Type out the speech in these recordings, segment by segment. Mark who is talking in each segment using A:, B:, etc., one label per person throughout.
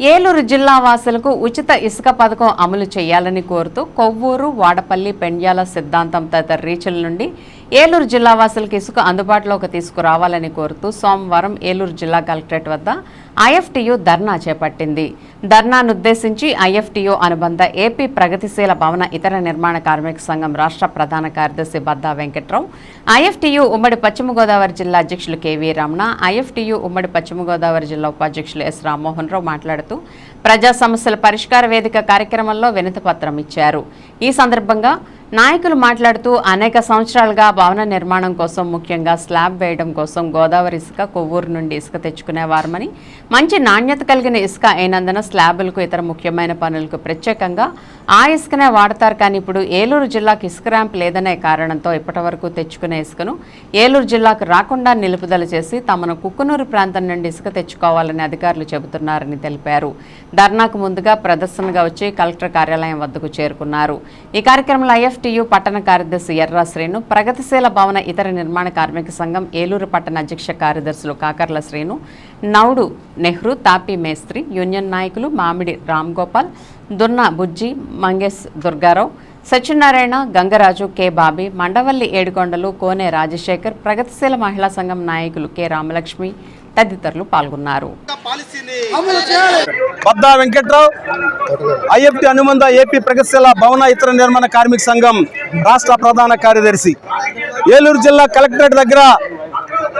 A: ఏలూరు జిల్లా వాసులకు ఉచిత ఇసుక పథకం అమలు చేయాలని కోరుతూ కొవ్వూరు వాడపల్లి పెండ్యాల సిద్ధాంతం తదితర రీచుల నుండి ఏలూరు జిల్లా వాసులకు ఇసుక అందుబాటులోకి తీసుకురావాలని కోరుతూ సోమవారం ఏలూరు జిల్లా కలెక్టరేట్ వద్ద ఐఎఫ్టియు ధర్నా చేపట్టింది. ధర్నానుద్దేశించి ఐఎఫ్టియు అనుబంధ ఏపీ ప్రగతిశీల భవన ఇతర నిర్మాణ కార్మిక సంఘం రాష్ట్ర ప్రధాన కార్యదర్శి బద్దా వెంకట్రావు ఐఎఫ్టియు ఉమ్మడి పశ్చిమ గోదావరి జిల్లా అధ్యక్షులు కెవి రమణ ఐఎఫ్టియు ఉమ్మడి పశ్చిమ గోదావరి జిల్లా ఉపాధ్యక్షులు ఎస్. రామ్మోహన్ రావు మాట్లాడుతూ ప్రజా సమస్యల పరిష్కార వేదిక కార్యక్రమంలో వినతిపత్రం ఇచ్చారు. ఈ సందర్భంగా నాయకులు మాట్లాడుతూ అనేక సంవత్సరాలుగా భవన నిర్మాణం కోసం ముఖ్యంగా స్లాబ్ వేయడం కోసం గోదావరి ఇసుక కొవ్వూరు నుండి ఇసుక తెచ్చుకునేవారమని మంచి నాణ్యత కలిగిన ఇసుక అయినందున స్లాబులకు ఇతర ముఖ్యమైన పనులకు ప్రత్యేకంగా ఆ ఇసుకనే వాడతారు. కానీ ఇప్పుడు ఏలూరు జిల్లాకు ఇసుక ర్యాంప్ లేదనే కారణంతో ఇప్పటివరకు తెచ్చుకునే ఇసుకను ఏలూరు జిల్లాకు రాకుండా నిలుపుదల చేసి తమను కుక్కునూరు ప్రాంతం నుండి ఇసుక తెచ్చుకోవాలని అధికారులు చెబుతున్నారని తెలిపారు. ధర్నాకు ముందుగా ప్రదర్శనగా వచ్చి కలెక్టర్ కార్యాలయం వద్దకు చేరుకున్నారు. ఈ కార్యక్రమంలో ఐఎఫ్టియు పట్టణ కార్యదర్శి ఎర్రా శ్రేణు ప్రగతిశీల భవన ఇతర నిర్మాణ కార్మిక సంఘం ఏలూరు పట్టణ అధ్యక్ష కార్యదర్శులు కాకర్ల శ్రేణు నౌడు నెహ్రూ తాపి మేస్త్రి యూనియన్ నాయకులు మామిడి రామ్ గోపాల్ దున్న బుజ్జి మంగేష్ దుర్గారావు సత్యనారాయణ గంగరాజు కె బాబి మండవల్లి ఏడుకొండలు కోనే రాజశేఖర్ ప్రగతిశీల మహిళా సంఘం నాయకులు కె రామలక్ష్మి తదితరులు పాల్గొన్నారు.
B: బద్దా వెంకట్రావు ఐఎఫ్టి అనుబంధ ఏపీ ప్రగతిశీల భవన ఇతర నిర్మాణ కార్మిక సంఘం రాష్ట్ర ప్రధాన కార్యదర్శి. ఏలూరు జిల్లా కలెక్టరేట్ దగ్గర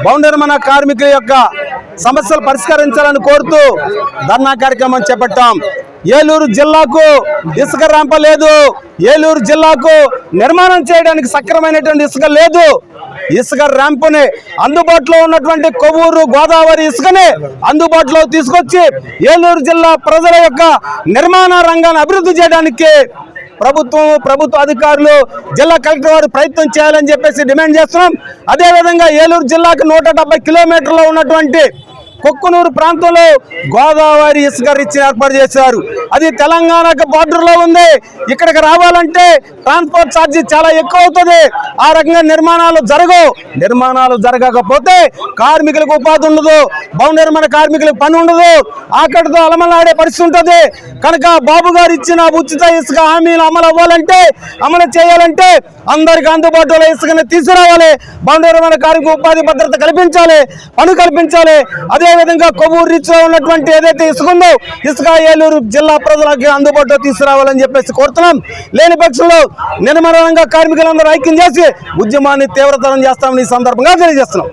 B: భవన నిర్మాణ కార్మికుల యొక్క సమస్యలు పరిష్కరించాలని కోరుతూ ధర్నా కార్యక్రమం చేపట్టాం. ఏలూరు జిల్లాకు ఇసుక రంప లేదు. ఏలూరు జిల్లాకు నిర్మాణం చేయడానికి సక్రమైనటువంటి ఇసుక లేదు. ఇసుక ర్యాంపుని అందుబాటులో ఉన్నటువంటి కొవ్వూరు గోదావరి ఇసుకని అందుబాటులో తీసుకొచ్చి ఏలూరు జిల్లా ప్రజల యొక్క నిర్మాణ రంగాన్ని అభివృద్ధి చేయడానికి ప్రభుత్వం ప్రభుత్వ అధికారులు జిల్లా కలెక్టర్ వారు ప్రయత్నం చేయాలని చెప్పేసి డిమాండ్ చేస్తున్నాం. అదేవిధంగా ఏలూరు జిల్లాకు నూట డెబ్బై కిలోమీటర్లో ఉన్నటువంటి కొక్కునూరు ప్రాంతంలో గోదావరి ఇసుక రిచ్ ఏర్పాటు చేశారు. అది తెలంగాణకు బార్డర్లో ఉంది. ఇక్కడికి రావాలంటే ట్రాన్స్పోర్ట్ ఛార్జీ చాలా ఎక్కువ అవుతుంది. ఆ రకంగా నిర్మాణాలు జరగవు. నిర్మాణాలు జరగకపోతే కార్మికులకు ఉపాధి ఉండదు. భవన నిర్మాణ కార్మికులకు పని ఉండదు. ఆకటితో అలమలాడే పరిస్థితి ఉంటుంది. కనుక బాబు గారు ఇచ్చిన ఉచిత ఇసుక హామీలు అమలు అవ్వాలంటే అమలు చేయాలంటే అందరికి అందుబాటులో ఇసుకని తీసుకురావాలి. భవన నిర్మాణ కార్మిక ఉపాధి భద్రత కల్పించాలి పని కల్పించాలి. అదే విధంగా కొవ్వూరు రీచ్లో ఉన్నటువంటి ఏదైతే ఇసుక ఉందో ఇసుక ఏలూరు జిల్లా ప్రజలకు అందుబాటులో తీసుకురావాలని చెప్పేసి కోరుతున్నాం. లేని పక్షంలో నిర్మలంగా కార్మికులందరూ ఐక్యం చేసి ఉద్యమాన్ని తీవ్రతరం చేస్తామని ఈ సందర్భంగా తెలియజేస్తున్నాం.